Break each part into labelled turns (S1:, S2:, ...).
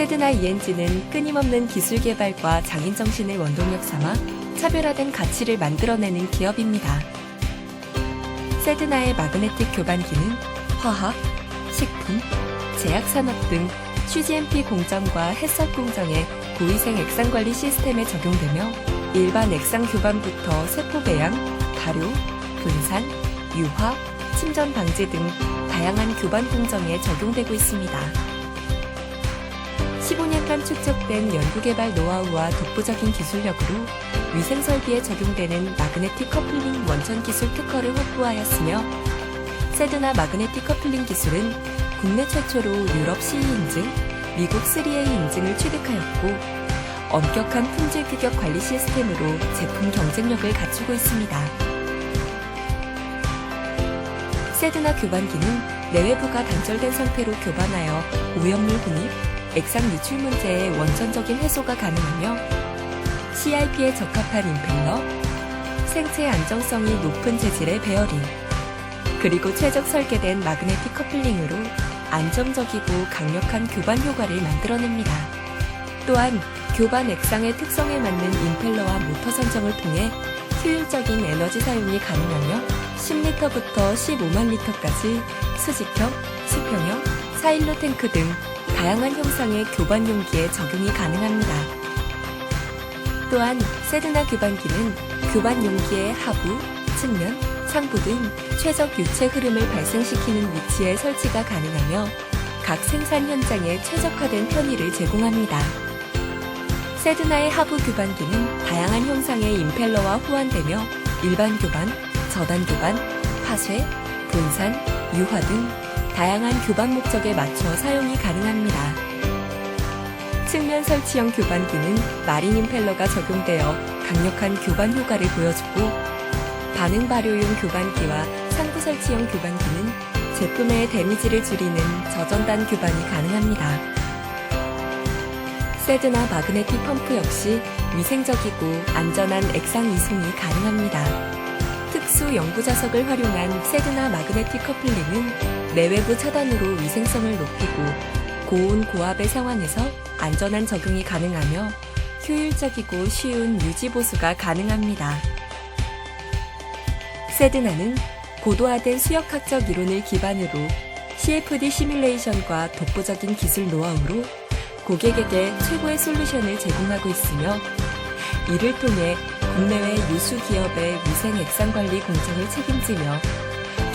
S1: 세드나 ENG는 끊임없는 기술 개발과 장인 정신을 원동력 삼아 차별화된 가치를 만들어내는 기업입니다. 세드나의 마그네틱 교반기는 화학, 식품, 제약산업 등 CGMP 공정과 해썹 공정의 고위생 액상 관리 시스템에 적용되며 일반 액상 교반부터 세포 배양, 발효, 분산, 유화, 침전 방지 등 다양한 교반 공정에 적용되고 있습니다. 15년간 축적된 연구개발 노하우와 독보적인 기술력으로 위생 설비에 적용되는 마그네틱 커플링 원천 기술 특허를 확보하였으며 세드나 마그네틱 커플링 기술은 국내 최초로 유럽 CE 인증, 미국 3A 인증을 취득하였고 엄격한 품질 규격 관리 시스템으로 제품 경쟁력을 갖추고 있습니다. 세드나 교반기는 내외부가 단절된 상태로 교반하여 오염물 분입, 액상 유출 문제의 원천적인 해소가 가능하며 CIP에 적합한 임펠러, 생체 안정성이 높은 재질의 베어링, 그리고 최적 설계된 마그네틱 커플링으로 안정적이고 강력한 교반 효과를 만들어냅니다. 또한 교반 액상의 특성에 맞는 임펠러와 모터 선정을 통해 효율적인 에너지 사용이 가능하며 10리터부터 15만 리터까지 수직형, 수평형, 사일로 탱크 등 다양한 형상의 교반 용기에 적용이 가능합니다. 또한 세드나 교반기는 교반 용기의 하부, 측면, 상부 등 최적 유체 흐름을 발생시키는 위치에 설치가 가능하며 각 생산 현장에 최적화된 편의를 제공합니다. 세드나의 하부 교반기는 다양한 형상의 임펠러와 호환되며 일반 교반, 저단 교반, 파쇄, 분산, 유화 등 다양한 교반 목적에 맞춰 사용이 가능합니다. 측면 설치형 교반기는 마린 임펠러가 적용되어 강력한 교반 효과를 보여주고 반응 발효용 교반기와 상부 설치형 교반기는 제품의 데미지를 줄이는 저전단 교반이 가능합니다. 세드나 마그네틱 펌프 역시 위생적이고 안전한 액상 이송이 가능합니다. 특수 연구 자석을 활용한 세드나 마그네틱 커플링은 내외부 차단으로 위생성을 높이고 고온 고압의 상황에서 안전한 적용이 가능하며 효율적이고 쉬운 유지 보수가 가능합니다. 세드나는 고도화된 수역학적 이론을 기반으로 CFD 시뮬레이션과 독보적인 기술 노하우로 고객에게 최고의 솔루션을 제공하고 있으며 이를 통해 국내외 유수 기업의 위생 액상 관리 공정을 책임지며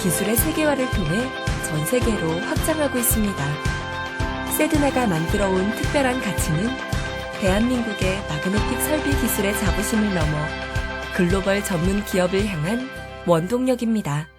S1: 기술의 세계화를 통해 전 세계로 확장하고 있습니다. 세드나가 만들어 온 특별한 가치는 대한민국의 마그네틱 설비 기술의 자부심을 넘어 글로벌 전문 기업을 향한 원동력입니다.